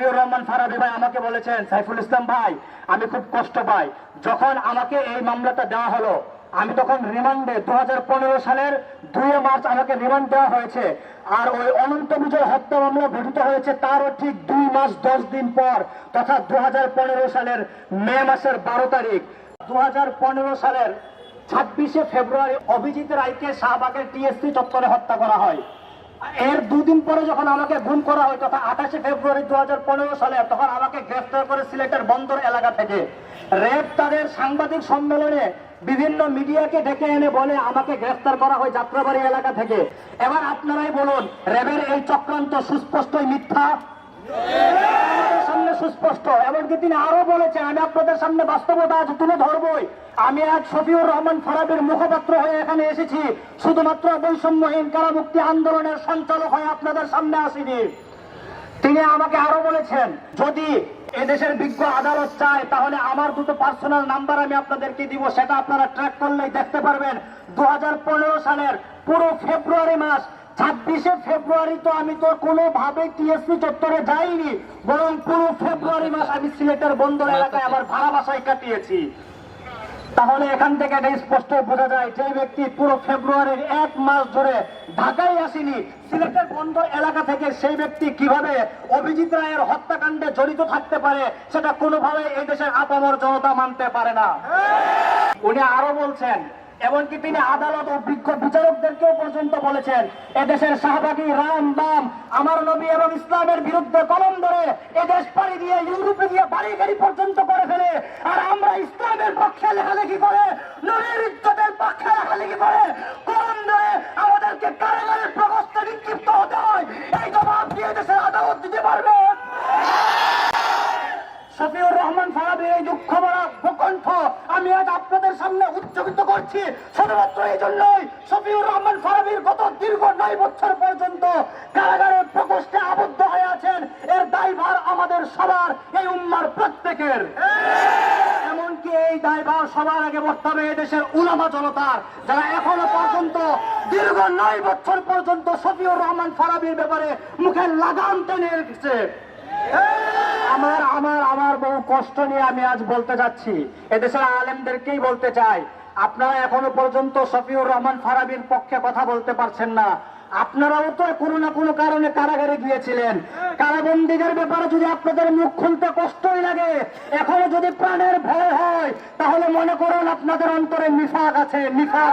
শফিউর রহমান ফারাবি ভাই আমাকে বলেছেন, সাইফুল ইসলাম ভাই, আমি খুব কষ্ট পাই। যখন আমাকে এই মামলাটা দেওয়া হলো, আমি তখন রিমান্ডে দুহাজার পনেরো সালের দুই মার্চ আমাকে রিমান্ড দেওয়া হয়েছে। আর ওই অনন্ত বিজয় হত্যা মামলা ঘটিত হয়েছে তারও ঠিক দুই মাস দশ দিন পর, তথা দু হাজার পনেরো সালের মে মাসের বারো তারিখ। দু হাজার পনেরো সালের ছাব্বিশে ফেব্রুয়ারি অভিজিৎ রায়কে শাহবাগের টিএসসি চত্বরে হত্যা করা হয়। এর দুদিন পরে যখন আমাকে গুম করা হয় তথা আঠাশে ফেব্রুয়ারি দু হাজার পনেরো সালে তখন আমাকে গ্রেফতার করে সিলেটের বন্দর এলাকা থেকে। র্যাব তাদের সাংবাদিক সম্মেলনে বিভিন্ন মিডিয়াকে ডেকে এনে বলে, আমাকে গ্রেফতার করা হয় যাত্রাবাড়ি এলাকা থেকে। এবার আপনারাই বলুন র্যাবের এই চক্রান্ত সুস্পষ্টই মিথ্যা? আমি আপনাদের সামনে বাস্তবতা তুলে ধরবই। আমি আজ শফিউর রহমান ফরাবির মুখপাত্র হয়ে এখানে এসেছি। শুধুমাত্র বৈষম্যহীন কারামুক্তি আন্দোলনের সঞ্চালক হয়ে আপনাদের সামনে আসিনি। তিনি আমাকে আরও বলেছেন, যদি এদেশের বিজ্ঞ আদালত চায়, তাহলে আমার দুটো পার্সোনাল নাম্বার আমি আপনাদেরকে দিব, সেটা আপনারা ট্র্যাক করলেই দেখতে পারবেন। দু হাজার পনেরো সালের পুরো ফেব্রুয়ারি মাস ছাব্বিশে ফেব্রুয়ারি তো আমি তো কোনোভাবে টিএসসি চত্বরে যাইনি বরং পুরো ফেব্রুয়ারি মাস আমি সিলেটের বন্দর এলাকায় আমার ভাড়া বাসায় কাটিয়েছি। তাহলে এখান থেকে এটা স্পষ্ট বোঝা যায় যে ব্যক্তি পুরো ফেব্রুয়ারির এক মাস ধরে ঢাকায় আসেনি সিলেটের বন্দর এলাকা থেকে সেই ব্যক্তি কীভাবে অভিজিৎ রায়ের হত্যাকাণ্ডে জড়িত থাকতে পারে সেটা কোনোভাবে এই দেশের আপামর জনতা মানতে পারে না। উনি আরও বলছেন এমনকি তিনি আদালত ও বিজ্ঞ বিচারকদেরকেও পর্যন্ত বলেছেন, এদেশের শাহবাগী রাম বাম আমার নবী এবং ইসলামের বিরুদ্ধে কলম ধরে এদেশ পাড়ি দিয়ে ইউরোপে দিয়ে বাড়ি গাড়ি পর্যন্ত করে ফেলে। আর আমরা ইসলামের পক্ষে লেখালেখি করে, নবীর ইজ্জতের পক্ষে লেখালেখি করে, কলম ধরে আমাদেরকে কারাগারের প্রকোষ্ঠে নিক্ষিপ্ত হতে হয় এই জবাব দিয়ে দেশের আদালত দিতে পারবে শফিউর রহমান ফারাবি এই দুঃখ ভরা ভূকণ্ঠ আমি আজ আপনাদের সামনে উচ্চকিত করছি। শুধুমাত্র এই জন্যই শফিউর রহমান ফারাবির গত দীর্ঘ নয় বছর পর্যন্ত কারাগারের প্রকোষ্ঠে আবদ্ধ হয়ে আছেন। এর দায়ভার আমাদের সবার, এই উম্মার প্রত্যেকের। এমনকি এই দায়ভার সবার আগে বসতে হবে এদেশের উলামা জনতার, যারা এখনও পর্যন্ত দীর্ঘ নয় বছর পর্যন্ত শফিউর রহমান ফারাবির ব্যাপারে মুখে লাগাম টেনে রেখেছে আমার আমার আমার বহু কষ্ট নিয়ে আমি আজ বলতে যাচ্ছি। এদেশের আলেমদেরকেই বলতে চাই, আপনারা এখনও পর্যন্ত শফিউর রহমান ফারাবির পক্ষে কথা বলতে পারছেন না। আপনারাও তো কোনো না কোনো কারণে কারাগারে গিয়েছিলেন। কারাবন্দীদের ব্যাপারে যদি আপনাদের মুখ খুলতে কষ্টই লাগে, এখনও যদি প্রাণের ভয় হয়, তাহলে মনে করুন আপনাদের অন্তরে নিফাক আছে, নিফাক।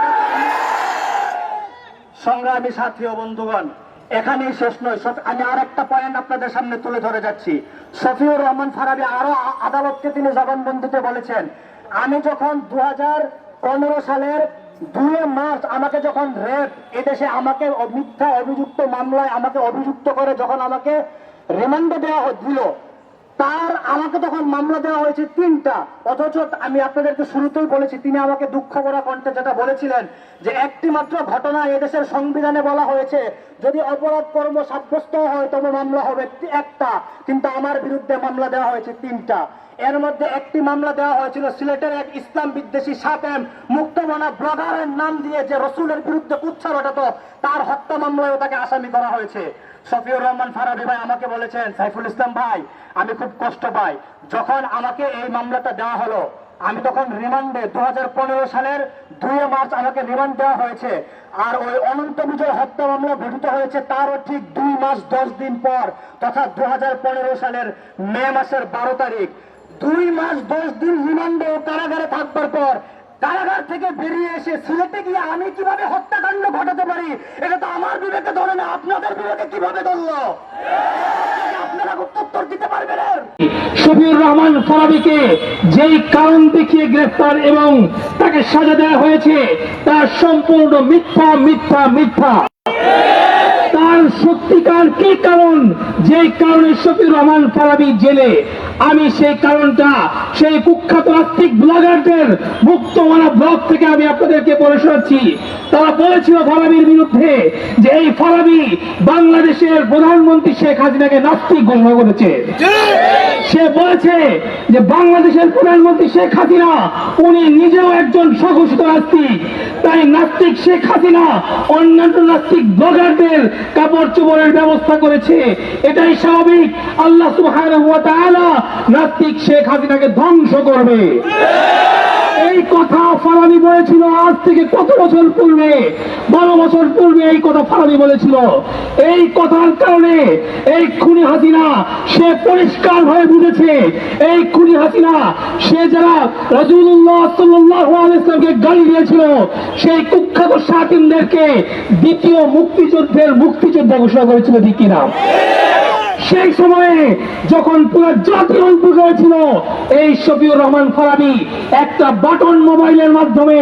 সংগ্রামী সাথী বন্ধুগণ এখানেই শেষ নয়। আমি আর একটা পয়েন্ট আপনাদের সামনে তুলে ধরে যাচ্ছি। শফিউর রহমান ফারাবি আরও আদালতকে তিনি জবানবন্দিতে বলেছেন, আমি যখন দু পনেরো সালের দুই মার্চ আমাকে যখন রেপ এদেশে আমাকে মিথ্যা অভিযুক্ত মামলায় আমাকে অভিযুক্ত করে, যখন আমাকে রিমান্ডে দেওয়া দিল তার আমাকে তখন মামলা দেওয়া হয়েছে তিনটা। অথচ আমি আপনাদেরকে শুরুতেই বলেছি, তিনি আমাকে দুঃখ করা কণ্ঠে যেটা বলেছিলেন যে একটি মাত্র ঘটনা এদেশের সংবিধানে বলা হয়েছে, যদি অপরাধ কর্ম সাব্যস্ত হয় তবে মামলা হবে একটা কিন্তু আমার বিরুদ্ধে মামলা দেওয়া হয়েছে তিনটা। এর মধ্যে একটি মামলা দেওয়া হয়েছিল, সিলেটের এক ইসলাম বিদ্বেষী সাতেম মুক্তমনা ব্লগারের নাম দিয়ে যে রসুলের বিরুদ্ধে কুচ্ছা রটাতো, তার হত্যা মামলায়ও তাকে আসামি করা হয়েছে। শফিউর রহমান ফারাবি ভাই আমাকে বলেছেন, সাইফুল ইসলাম ভাই, আমি খুব কষ্ট পাই। যখন আমাকে এই মামলাটা দেওয়া হলো, আমি তখন রিমান্ডে দুহাজার পনেরো সালের দুই মার্চ আমাকে রিমান্ড দেওয়া হয়েছে। আর ওই অনন্ত বিজয় হত্যা মামলা ঘটিত হয়েছে, তারও ঠিক দুই মাস দশ দিন পর, তথা দু হাজার পনেরো সালের মে মাসের বারো তারিখ। দুই মাস, দশ দিন রিমান্ডে কারাগারে থাকবার পর কারাগার থেকে বেরিয়ে এসে সিলেটে গিয়ে আমি কীভাবে হত্যাকাণ্ড ঘটাতে পারি, এটা তো আমার বিবেকে ধরে না, আপনাদের বিবেকে কীভাবে ধরলো আপনারা উত্তর দিতে পারবেন এর? শফিউর রহমান ফরাবিকে যেই কারণ দেখিয়ে গ্রেফতার এবং তাকে সাজা দেওয়া হয়েছে, তার সম্পূর্ণ মিথ্যা মিথ্যা মিথ্যা সত্যিকার কি কারণ? যেই কারণে শফিউর রহমান ফরাবি জেলে। আমি সেই কারণটা, সেই কুখ্যাত আর্থিক ব্লগারদের মুক্ত মানা ব্লগ থেকে আমি আপনাদেরকে পড়ে শোনাচ্ছি। তারা বলেছিল ফরাবির বিরুদ্ধে যে এই ফরাবি বাংলাদেশের প্রধানমন্ত্রী শেখ হাসিনাকে নাস্তিক ঘোষণা করেছে। সে বলেছে যে বাংলাদেশের প্রধানমন্ত্রী শেখ হাসিনা, উনি নিজেও একজন স্বঘোষিত নাস্তিক। তাই নাস্তিক শেখ হাসিনা, অন্যান্য নাস্তিক ব্লগারদের কাপড় চোপড়ের ব্যবস্থা করেছে। এটাই স্বাভাবিক। আল্লাহ সুহায় ওয়া তাআলা নাস্তিক শেখ হাসিনাকে ধ্বংস করবে। এই কথা ফারাবি বলেছিল আজ থেকে কত বছর পূর্বে, বারো বছর পূর্বে এই কথা ফারাবি বলেছিল। এই কথার কারণে এই খুনি হাসিনা সে পরিষ্কার হয়ে বুঝেছে। এই খুনি হাসিনা সে যারা রাজুল্লাহ সাল্লাহ গালি দিয়েছিল, সেই কুখ্যাত সাতিনদেরকে দ্বিতীয় মুক্তিযুদ্ধের মুক্তিযোদ্ধা ঘোষণা করেছিল কিনা? সেই সময়ে যখন পুরো জাতি অন্তর হয়েছিল, এই শফিউর রহমান ফারাবি একটা বাটন মোবাইলের মাধ্যমে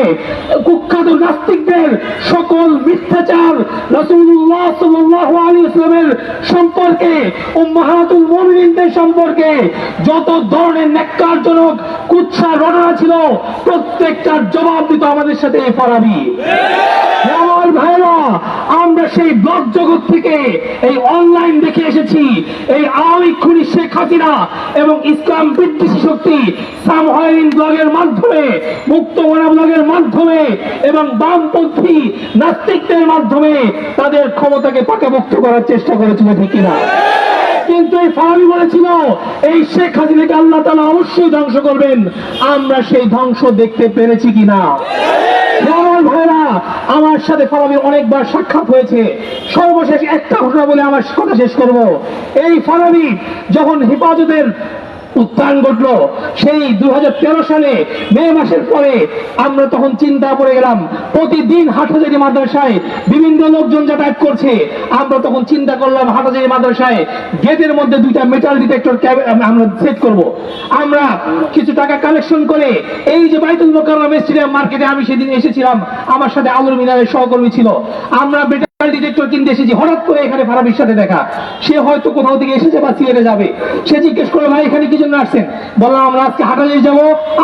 কুখ্যাত নাস্তিকদের সকল মিথ্যাচার রসুল্লাহ সাল্লাহ আলী ইসলামের সম্পর্কে ও মাহাতুল মমিনদের সম্পর্কে যত ধরনের ন্যাক্কারজনক কুচ্ছা রটনা ছিল, প্রত্যেকটার জবাব দিত আমাদের সাথে এই ফারাবি। আমার ভাইরা আমরা সেই ব্লগ জগৎ থেকে এই অনলাইন দেখে এসেছি। এই আওয়ামী খুনি শেখ হাসিনা এবং ইসলাম বিদ্বেষী শক্তি সামহাইন ব্লগের মাধ্যমে, মুক্ত মনা ব্লগের মাধ্যমে এবং বামপন্থী নাস্তিকদের মাধ্যমে তাদের ক্ষমতাকে পাকাভুক্ত করার চেষ্টা করেছিল, ঠিক কিনা? কিন্তু এই ফারাবি বলেছিল, এই শেখ হাসিনাকে আল্লাহ তালা অবশ্যই ধ্বংস করবেন, আমরা সেই ধ্বংস দেখতে পেরেছি কিনা? আমার ভাইরা, আমার সাথে ফারাবির অনেকবার সাক্ষাৎ হয়েছে। সর্বশেষ একটা ঘটনা বলে আমার কথা শেষ করব। এই ফারাবি যখন হেফাজতের উত্থান ঘটলো। সেই দু সালে মে মাসের পরে আমরা তখন চিন্তা পড়ে গেলাম, প্রতিদিন হাটহাজারি মাদ্রাসায় বিভিন্ন লোকজন যাতায়াত করছে। আমরা তখন চিন্তা করলাম, হাটহাজারি মাদ্রাসায় গেটের মধ্যে দুইটা মেটাল ডিটেক্টর আমরা সেট করব। আমরা কিছু টাকা কালেকশন করে এই যে বাইতুল মোকাররম স্টেডিয়াম মার্কেটে আমি সেদিন এসেছিলাম, আমার সাথে আলুর মিনারের সহকর্মী ছিল। আমরা মেটাল কিনতে এসেছি। হঠাৎ করে এখানে ফারাবির সাথে দেখা। সে হয়তো কোথাও থেকে এসেছে বা সিলেটে যাবে। সে জিজ্ঞেস ভাই, এখানে কি জন্য আসছেন? বললাম, আমরা আজকে হাটালে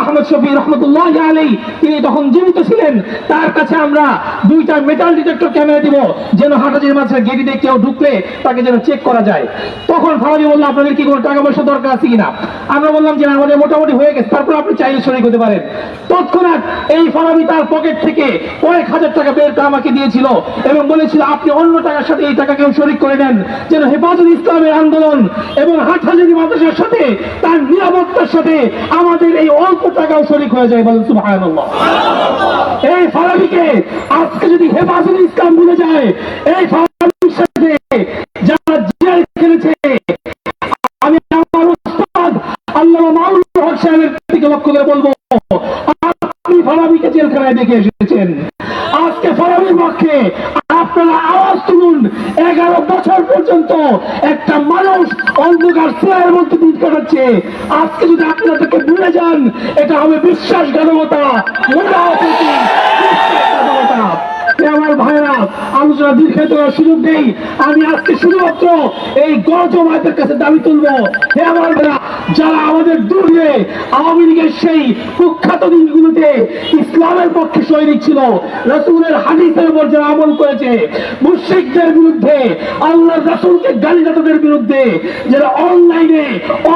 আহমদ শফি রহমতুল্লাহ আলী তিনি তখন জীবিত ছিলেন। তার কাছে আমরা দুইটা মেটাল ডিটেক্টর ক্যামেরা দিব, যেন মাঝে কেউ ঢুকলে তাকে যেন চেক করা যায়। তখন ফারাবি বলল, আপনাদের কি কোনো টাকা পয়সা দরকার আছে কিনা? আমরা বললাম, যে আমাদের মোটামুটি হয়ে গেছে। তারপর আপনি চাইলে শরিক হতে পারেন। তৎক্ষণাৎ এই ফারাবি তার পকেট থেকে কয়েক হাজার টাকা বের আমাকে দিয়েছিল এবং বলেছিল আপনি অন্য টাকার সাথে এই টাকা কেউ শরিক করে নেন। যেন হেফাজত ইসলামের আন্দোলন এবং হাটহাজারি মাদ্রাসার সাথে, তার নিরাপত্তার সাথে আমাদের এই অল্প টাকাও শরিক হয়ে যায় বলেন সুবহানাল্লাহ। এই ফারাবিকে আজকে যদি হেফাজত ইসলাম ভুলে যায়, এই সাথে যারা খেলেছে, আমি আমার আল্লাহ হক সাহেবের দিকে লক্ষ্য করে বলব, আপনি জেলখানায় দেখে এসেছেন। আজকে ফারাবির পক্ষে সেলের মধ্যে দিন কাটাচ্ছে আজকে যদি আপনাদেরকে ভুলে যান এটা হবে বিশ্বাসঘাতকতা। মোটামুটি বিশ্বাসঘাতকতা এ আমার ভাইরা সুযোগ নেই। আমি আজকে শুধুমাত্র এই গণজমায়েতের কাছে দাবি তুলবো। হে আমার যারা আমাদের দূরে আওয়ামী লীগের সেই কুখ্যাত দিনগুলোতে ইসলামের পক্ষে সৈনিক ছিল, রসুলের হাদিসের উপর যারা আমল করেছে, মুশ্রিকদের বিরুদ্ধে আল্লাহ রসুলকে গালিদাতদের বিরুদ্ধে, যারা অনলাইনে,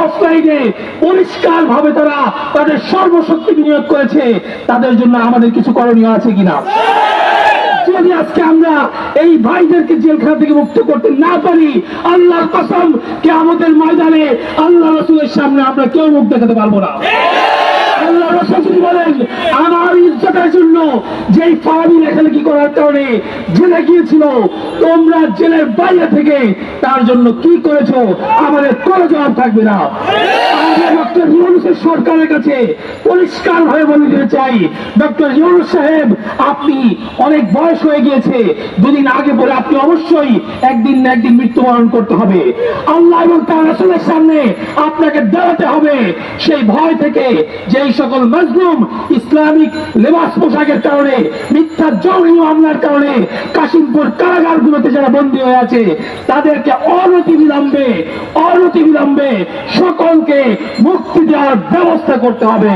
অফলাইনে পরিষ্কার ভাবে তারা তাদের সর্বশক্তি বিনিয়োগ করেছে, তাদের জন্য আমাদের কিছু করণীয় আছে কিনা? যদি আজকে আমরা এই ভাইদেরকে জেলখানা থেকে মুক্ত করতে না পারি। আল্লাহর কসম কে আমাদের ময়দানে আল্লাহ রসুলের সামনে আমরা কেউ মুখ দেখাতে পারব না। আল্লাহ জেলের বাইরে থেকে তার জন্য কি করেছ? আমাদের কোনো জবাব থাকবে না। সরকারের কাছে পরিষ্কার ভাবে বলে দিতে চাই, ডক্টর সাহেব, আপনি অনেক বয়স হয়ে গিয়েছে, দুদিন আগে আপনি অবশ্যই একদিন না একদিন মৃত্যুবরণ করতে হবে। আল্লাহ এবং তার রাসূলের সামনে আপনাকে দাঁড়াতে হবে। সেই ভয় থেকে যেই সকল মজলুম ইসলামিক লেবাস পোশাকের কারণে, মিথ্যা জঙ্গি মামলার কারণে কাশিমপুর কারাগারগুলোতে যারা বন্দী হয়ে আছে, তাদেরকে অনতি বিলম্বে অনতি বিলম্বে সকলকে মুক্তি দেওয়ার ব্যবস্থা করতে হবে।